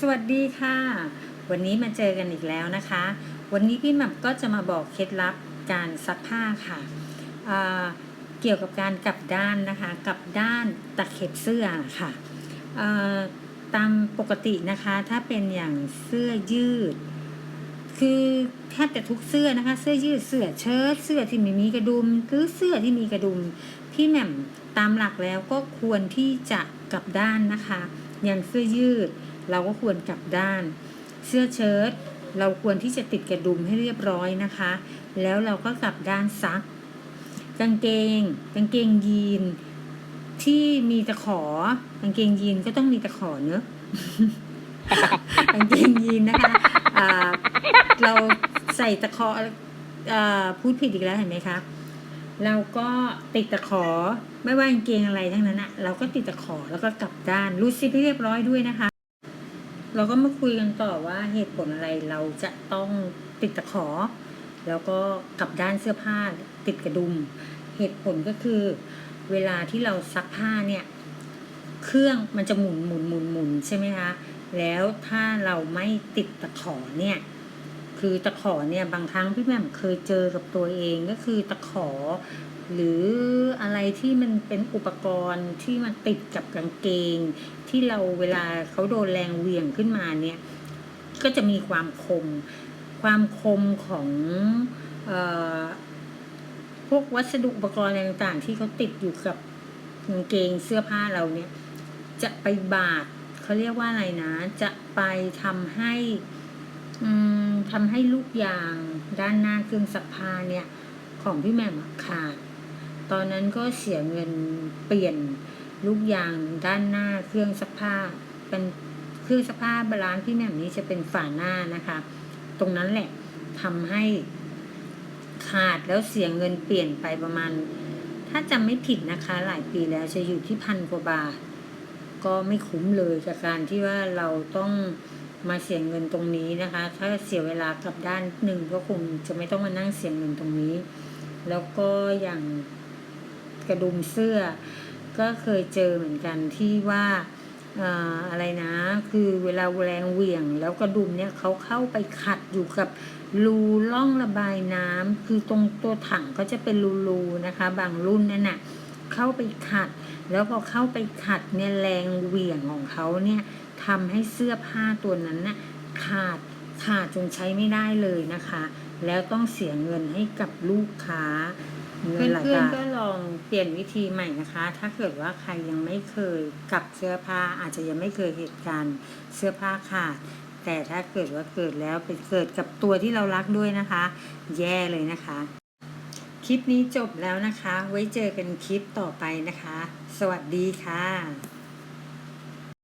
สวัสดีค่ะ วันนี้มาเจอกันอีกแล้วนะคะ วันนี้พี่แหม่มก็จะมาบอกเคล็ดลับการซักผ้าค่ะอ่าเกี่ยวกับการกลับด้านนะคะกลับด้านตะเข็บเสื้อค่ะตามปกตินะคะถ้าเป็นอย่างเสื้อยืด คือแทบจะทุกเสื้อนะคะ เสื้อยืดเสื้อเชิ้ตเสื้อที่ไม่มีกระดุมหรือเสื้อที่มีกระดุมพี่แหม่มตามหลักแล้วก็ควรที่จะกลับด้านนะคะ อย่างเสื้อยืด เราก็ควรกลับด้าน เสื้อเชิ้ตเราควรที่จะติดกระดุมให้เรียบร้อยนะคะ แล้วเราก็กลับด้านซัก กางเกง กางเกงยีน ที่มีตะขอ กางเกงยีนก็ต้องมีตะขอเนอะกางเกงยีนนะคะเราใส่ตะขออพูดผิดอีกแล้วเห็นไหมคะเราก็ติดตะขอไม่ว่ากางเกงอะไรทั้งนั้นอะเราก็ติดตะขอแล้วก็กลับด้านรูดซิปให้เรียบร้อยด้วยนะคะ เราก็มาคุยกันต่อว่าเหตุผลอะไรเราจะต้องติดตะขอ แล้วก็กลับด้านเสื้อผ้าติดกระดุม เหตุผลก็คือ เวลาที่เราซักผ้าเนี่ย เครื่องมันจะหมุนหมุนหมุนหมุนใช่ไหมคะแล้วถ้าเราไม่ติดตะขอเนี่ย คือตะขอเนี่ยบางครั้งพี่แม่มเคยเจอกับตัวเองก็คือตะขอ หรือ อะไรที่มันเป็นอุปกรณ์ที่มันติดกับกางเกง ที่เราเวลาเขาโดนแรงเหวี่ยงขึ้นมาเนี่ย ก็จะมีความคม ความคมของออพวกวัสดุอุปกรณ์อะไรต่างๆ ที่เขาติดอยู่กับกางเกงเสื้อผ้าเราเนี่ย จะไปบาดเขาเรียกว่าอะไรนะ จะไปทำให้ทำให้ลูกยางด้านหน้าเครื่องซักผ้าเนี่ย ของพี่แม่มขาด ตอนนั้นก็เสียเงินเปลี่ยนลูกยางด้านหน้าเครื่องซักผ้าเป็นเครื่องซักผ้าบาลานซ์พี่แหม่มนี้จะเป็นฝาหน้านะคะ ตรงนั้นแหละทำให้ขาดแล้วเสียเงินเปลี่ยนไปประมาณ ถ้าจำไม่ผิดนะคะ หลายปีแล้วจะอยู่ที่พันกว่าบาท ก็ไม่คุ้มเลยกับการที่ว่าเราต้องมาเสียเงินตรงนี้นะคะ ถ้าเสียเวลากับด้านหนึ่งก็คงจะไม่ต้องมานั่งเสียเงินตรงนี้ แล้วก็อย่าง กระดุมเสื้อ ก็เคยเจอเหมือนกันที่ว่าอะไรนะ คือเวลาแรงเหวี่ยง แล้วกระดุมเนี่ยเขาเข้าไปขัดอยู่กับรูล่องระบายน้ำคือตรงตัวถังก็จะเป็นรูๆนะคะ บางรุ่นนั่นน่ะเข้าไปขัด แล้วพอเข้าไปขัดเนี่ยแรงเหวี่ยงของเขาเนี่ยทำให้เสื้อผ้าตัวนั้นน่ะขาดขาดจนใช้ไม่ได้เลยนะคะ แล้วต้องเสียเงินให้กับลูกค้า เงินหลายบาทก็ลองเปลี่ยนวิธีใหม่นะคะ ถ้าเกิดว่าใครยังไม่เคยกับเสื้อผ้าอาจจะยังไม่เคยเหตุการณ์เสื้อผ้าขาดแต่ถ้าเกิดว่าเกิดแล้วไปเกิดกับตัวที่เรารักด้วยนะคะ แย่เลยนะคะ คลิปนี้จบแล้วนะคะ ไว้เจอกันคลิปต่อไปนะคะ สวัสดีค่ะ